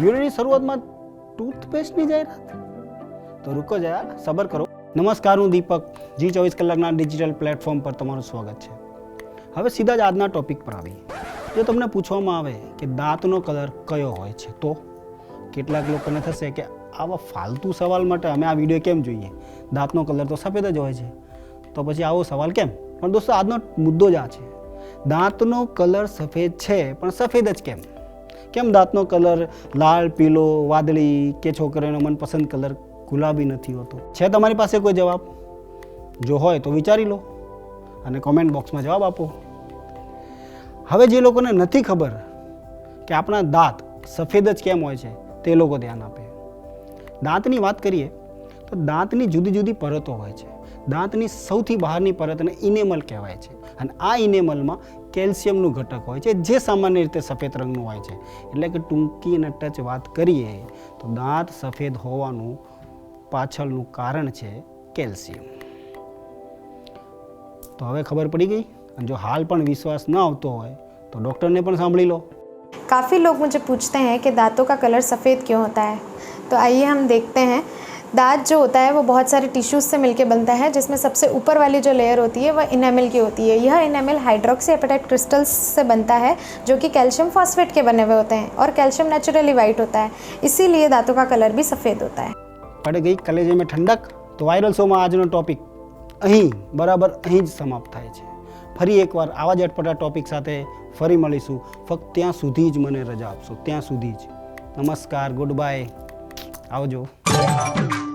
વિડીયોની શરૂઆતમાં ટૂથપેસ્ટની જાહેરાત. તો રૂકો જરા, સબર કરો. નમસ્કાર, હું દીપક. જી ચોવીસ કલાકના ડિજિટલ પ્લેટફોર્મ પર તમારું સ્વાગત છે. હવે સીધા જ આજના ટોપિક પર આવીએ. જો તમને પૂછવામાં આવે કે દાંતનો કલર કયો હોય છે, તો કેટલાક લોકોને થશે કે આવા ફાલતુ સવાલ માટે અમે આ વીડિયો કેમ જોઈએ? દાંતનો કલર તો સફેદ જ હોય છે. તો પછી આવો સવાલ કેમ? પણ દોસ્તો, આજનો મુદ્દો જ આ છે. દાંતનો કલર સફેદ છે, પણ સફેદ જ કેમ? કેમ દાંતનો કલર લાલ પીલો વાદળી કે છોકરીનો મનપસંદ કલર ગુલાબી નથી હોતો? છે તમારી પાસે કોઈ જવાબ? જો હોય તો વિચારી લો અને કોમેન્ટ બોક્સમાં જવાબ આપો. હવે જે લોકોને નથી ખબર કે આપણા દાંત સફેદ જ કેમ હોય છે, તે લોકો ધ્યાન આપે. દાંતની વાત કરીએ તો દાંતની જુદી જુદી પરતો હોય છે. દાંતની સૌથી બહારની પરતને ઇનેમલ કહેવાય છે. અને આ ઇનેમલમાં કેલ્શિયમનું ઘટક હોય છે જે સામાન્ય રીતે સફેદ રંગનું હોય છે એટલે કે ટૂંકી અને ટચ વાત કરીએ તો દાંત સફેદ હોવાનું પાછળનું કારણ છે કેલ્શિયમ તો હવે ખબર પડી ગઈ અને જો હાલ પણ વિશ્વાસ ન આવતો હોય તો ડૉક્ટરને પણ સાંભળી લો काफ़ी लोग मुझे पूछते हैं कि दांतों का कलर सफ़ेद क्यों होता है तो आइए हम देखते हैं दांत जो होता है वो बहुत सारे टिश्यूज़ से मिलकर बनता है जिसमें सबसे ऊपर वाली जो लेयर होती है वह इनेमल की होती है यह इनेमल हाइड्रोक्सी एपेटाइट क्रिस्टल्स से बनता है जो कि कैल्शियम फॉस्फेट के बने हुए होते हैं और कैल्शियम नेचुरली वाइट होता है इसीलिए दांतों का कलर भी सफ़ेद होता है પડે ગઈ કલેજે મેં ઠંડક તો વાયરલ શોમાં આજનો ટોપિક અહીં બરાબર અહીં જ સમાપ્ત થાય છે ફરી એકવાર આવા જ અટપટા ટોપિક સાથે ફરી મળીશું ફક્ત ત્યાં સુધી જ મને રજા આપશો ત્યાં સુધી જ નમસ્કાર ગુડ બાય આવજો Yeah.